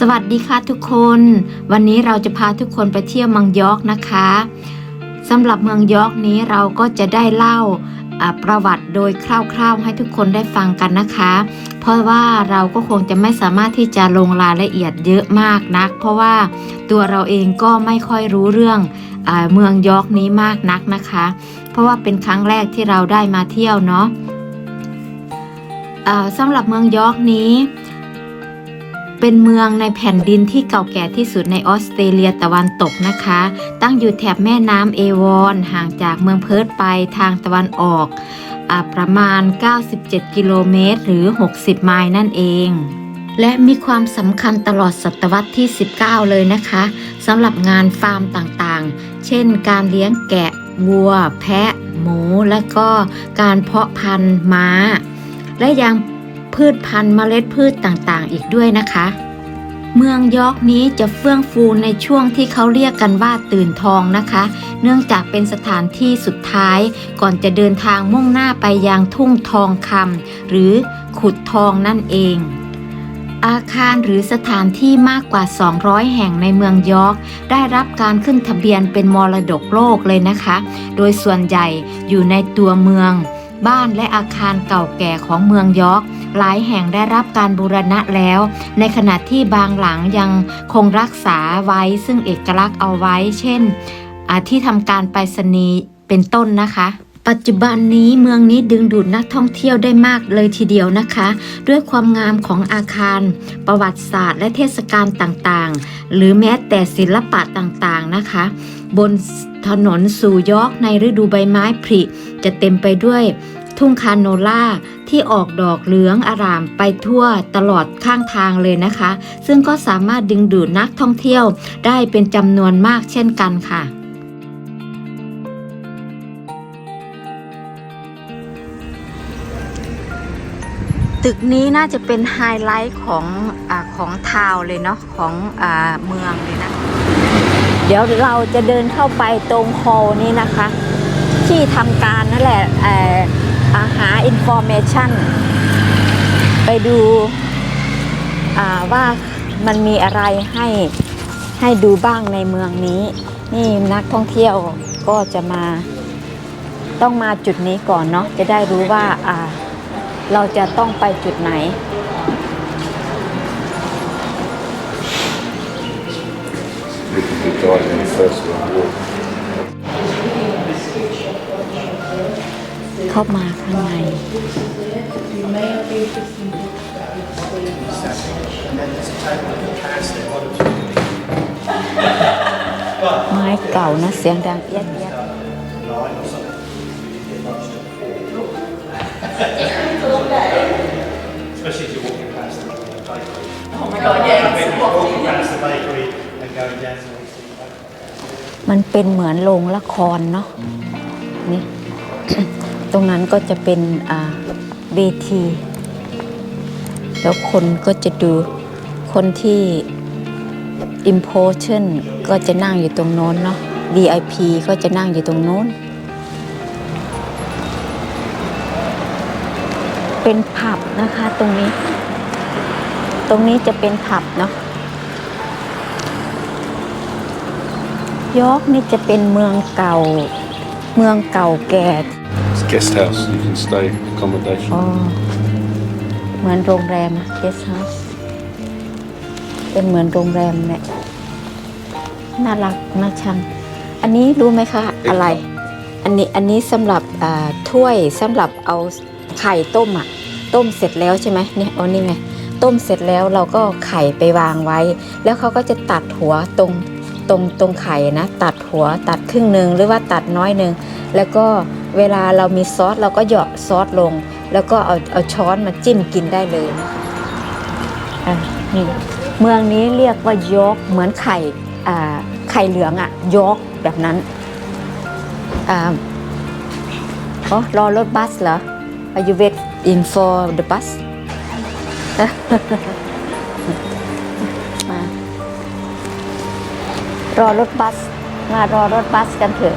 สวัสดีค่ะทุกคน วันนี้เราจะพาทุกคนไปเที่ยวเมืองยอร์กนะคะสำหรับเมืองยอร์กนี้เราก็จะได้เล่าประวัติโดยคร่าวๆ ให้ทุกคนได้ฟังกันนะคะ เพราะว่าเราก็คงจะไม่สามารถที่จะลงรายละเอียดเยอะมากนัก เพราะว่าตัวเราเองก็ไม่ค่อยรู้เรื่องอเมืองยอร์กนี้มากนักนะคะ เพราะว่าเป็นครั้งแรกที่เราได้มาเที่ยวเนาะอ่าสำหรับเมืองยอร์กนี้ เป็นเมืองในแผ่นดินที่เก่าแก่ที่สุดในออสเตรเลียตะวันตกนะคะ ตั้งอยู่แถบแม่น้ำเอวอนห่างจากเมืองเพิร์ธไปทางตะวันออกอประมาณ 97 กิโลเมตร หรือ 60 ไมล์นั่นเอง และมีความสำคัญตลอดศตวรรษที่ 19 เลยนะคะสำหรับงานฟาร์มต่างๆ เช่นการเลี้ยงแกะวัว แพะ หมู และก็การเพาะพันธุ์ม้า และยัง พืชพันธุ์เมล็ดพืชต่างๆ อีกด้วยนะคะ เมืองยอร์กนี้จะเฟื่องฟูในช่วงที่เขาเรียกกันว่าตื่นทองนะคะ เนื่องจากเป็นสถานที่สุดท้ายก่อนจะเดินทางมุ่งหน้าไปยังทุ่งทองคำหรือขุดทองนั่นเองอาคารหรือสถานที่มากกว่า 200 แห่งในเมืองยอร์กได้รับการขึ้นทะเบียนเป็นมรดกโลกเลยนะคะ โดยส่วนใหญ่อยู่ในตัวเมือง บ้านและอาคารเก่าแก่ของเมืองยอร์ก หลายแห่งได้รับการบูรณะแล้ว ในขณะที่บางหลังยังคงรักษาไว้ซึ่งเอกลักษณ์เอาไว้ เช่นที่ทำการไปรษณีย์เป็นต้นนะคะปัจจุบันนี้เมืองนี้ดึงดูดนักท่องเที่ยวได้มากเลยทีเดียวนะคะ ด้วยความงามของอาคาร ประวัติศาสตร์และเทศกาลต่างๆ หรือแม้แต่ศิลปะต่างๆนะคะ บนถนนสู่ยอร์กในฤดูใบไม้ผลิจะเต็มไปด้วย ทุ่งคาโนล่าที่ออกดอกเหลืองอารามไปทั่วตลอดข้างทางเลยนะคะ ซึ่งก็สามารถดึงดูดนักท่องเที่ยวได้เป็นจำนวนมากเช่นกันค่ะตึกนี้น่าจะเป็นไฮไลท์ของอของทาวเลยเนาะของอเมืองเลยนะ เดี๋ยวเราจะเดินเข้าไปตรงฮอลนี้นะคะ ที่ทำการนั่นแหละ หาอินฟอร์เมชันไปดูว่ามันมีอะไรให้ให้ดูบ้างในเมืองนี้ นี่นักท่องเที่ยวก็จะมาต้องมาจุดนี้ก่อนเนาะจะได้รู้ว่าเราจะต้องไปจุดไหน We can be guiding the first one walk. เข้ามาข้างในไม้เก่านะเสียงดังเอียดเอียดมันเป็นเหมือนโรงละครเนาะนี่ รงนั้นก็จะเป็นเวที แล้วคนก็จะดูคนที่ Importation ก็จะนั่งอยู่ตรงโน้นเนาะ VIP ก็จะนั่งอยู่ตรงโน้น เป็นผับนะคะตรงนี้ ตรงนี้จะเป็นผับเนาะยอร์กนี่จะเป็นเมืองเก่า เมืองเก่าแก่ guest house. You can stay accommodation. อ๋อเหมือนโรงแรมเกสเฮาส์เป็นเหมือนโรงแรมเนี่ยน่ารักน่าชัง อันนี้รู้ไหมคะอะไร อันนี้อันนี้สำหรับอ่าถ้วยสำหรับเอาไข่ต้มอะต้มเสร็จแล้วใช่ไหมเนี่ยเอานี่ไงต้มเสร็จแล้วเราก็ไข่ไปวางไว้ แล้วเขาก็จะตัดหัวตรงตรงตรงไข่นะ ตัดหัวตัดครึ่งหนึ่งหรือว่าตัดน้อยหนึ่งแล้วก็ เวลาเรามีซอสเราก็เหยาะซอสลง แล้วก็เอาเอาช้อนมาจิ้มกินได้เลยนะคะอะนี่เมืองนี้เรียกว่ายอกเหมือนไข่ไข่เหลืองอะยอกแบบนั้นอ๋อรอรถบัสเหรอ Are you waiting for the bus มารอรถบัส มารอรถบัสกันเถอะ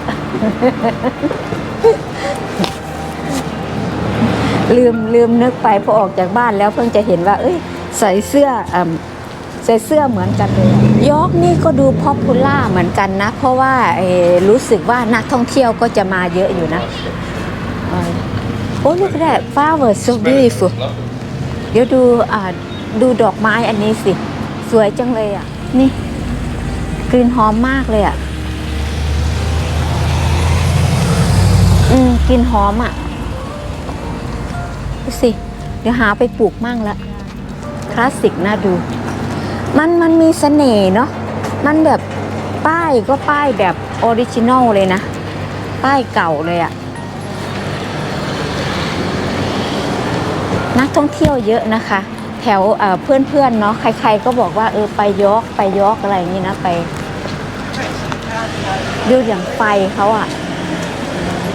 ลืมลืมนึกไปพอออกจากบ้านแล้วเพิ่งจะเห็นว่า เอ้ย ใส่เสื้ออใส่เสื้อเหมือนกันเลยยอกนี่ก็ดูพอพูล่าเหมือนกันนะ เพราะว่ารู้สึกว่านักท่องเที่ยวก็จะมาเยอะอยู่นะเออโอ้ลูกแรก flower so beautiful เดี๋ยวดูดูดอกไม้อันนี้สิ สวยจังเลยอะ นี่กลิ่นหอมมากเลยอะ อืมกลิ่นหอมอะ ดูสิ เดี๋ยวหาไปปลูกมั่งละคลาสสิกน่าดู มันมันมีเสน่ห์เนาะมันแบบป้ายก็ป้ายแบบออริจินอลเลยนะ ป้ายเก่าเลยอะนักท่องเที่ยวเยอะนะคะ แถวเอ่อเพื่อนๆเนาะใคร ๆ ก็บอกว่าเออไปยอกไปยอกอะไรอย่างนี้นะไปดูอย่างไฟเขาอะ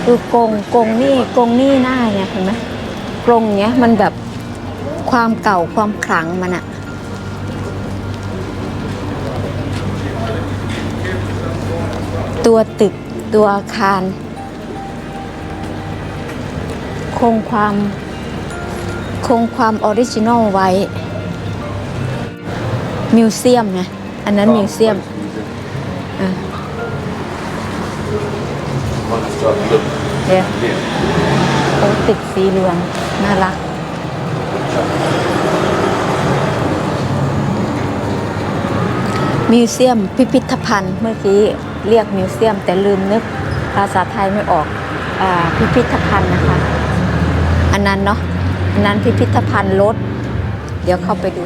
ดูกรงกรงนี่กรงนี่หน้าเนี่ยเห็นไหม กรงเนี้ยมันแบบความเก่าความขลังมันอะตัวตึกตัวอาคาร คงความคงความออริจินอลไว้ มิวเซียมไงอันนั้นมิวเซียมเออ Want to start look เดี๋ยว here. โอ้ตึกสีเหลือง น่ารัก มิวเซียมพิพิธภัณฑ์เมื่อกี้เรียกมิวเซียม แต่ลืมนึกภาษาไทยไม่ออกอพิพิธภัณฑ์นะคะ อันนั้นเนาะอันนั้นพิพิธภัณฑ์รถ เดี๋ยวเข้าไปดู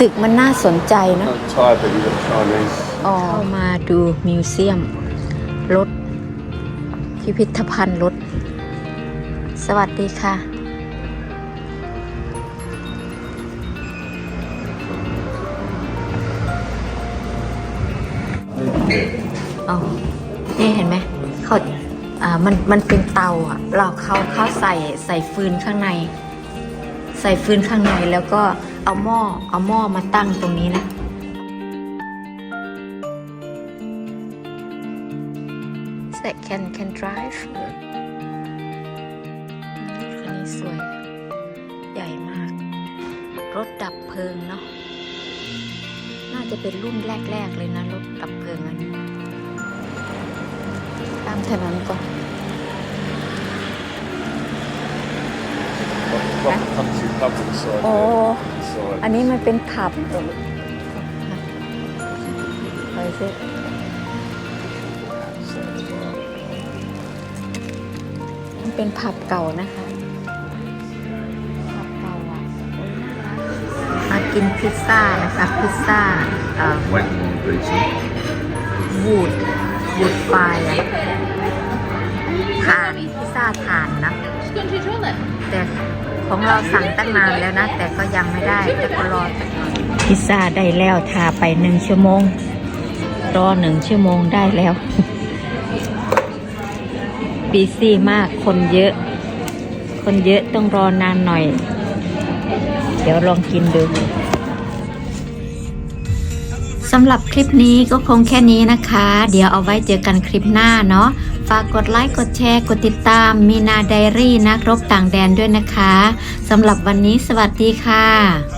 ตึกมันน่าสนใจนะ Charles, เข้ามาดูมิวเซียมรถพิพิธภัณฑ์รถ สวัสดีค่ะ อ๋อ นี่เห็นไหมเขาอ่ามัน มันเป็นเตาอะ เราเขาเขาใส่ใส่ฟืนข้างใน ใส่ฟืนข้างในแล้วก็เอาหม้อ เอาหม้อมาตั้งตรงนี้นะ can can drive คันนี้สวย ใหญ่มาก รถดับเพลิงเนาะ น่าจะเป็นรุ่นแรก ๆ เลยนะ รถดับเพลิงอันนี้ตามถนนก่อน Pub, country pub inside โอ้ there. Inside. อันนี้มันเป็นผับเออไปสิ เป็นผับเก่านะคะผับเก่าอะโอ้ยน่ารักมากินพิซซ่านะคะ พิซซ่าเอ่อ Went on pizza. วูดวูดไฟอะถ่านพิซซ่าถ่านนะ แต่ของเราสั่งตั้งนานแล้วนะ แต่ก็ยังไม่ได้แต่ก็รอสักหน่อยพิซซ่าได้แล้วทาไปหนึ่งชั่วโมง รอหนึ่งชั่วโมงได้แล้ว บีซี่มากคนเยอะ คนเยอะต้องรอนานหน่อย เดี๋ยวลองกินดูสำหรับคลิปนี้ก็คงแค่นี้นะคะ เดี๋ยวเอาไว้เจอกันคลิปหน้าเนาะฝากกดไลค์ กดแชร์ กดติดตาม มีนาไดรี่นักรบต่างแดนด้วยนะคะสำหรับวันนี้สวัสดีค่ะ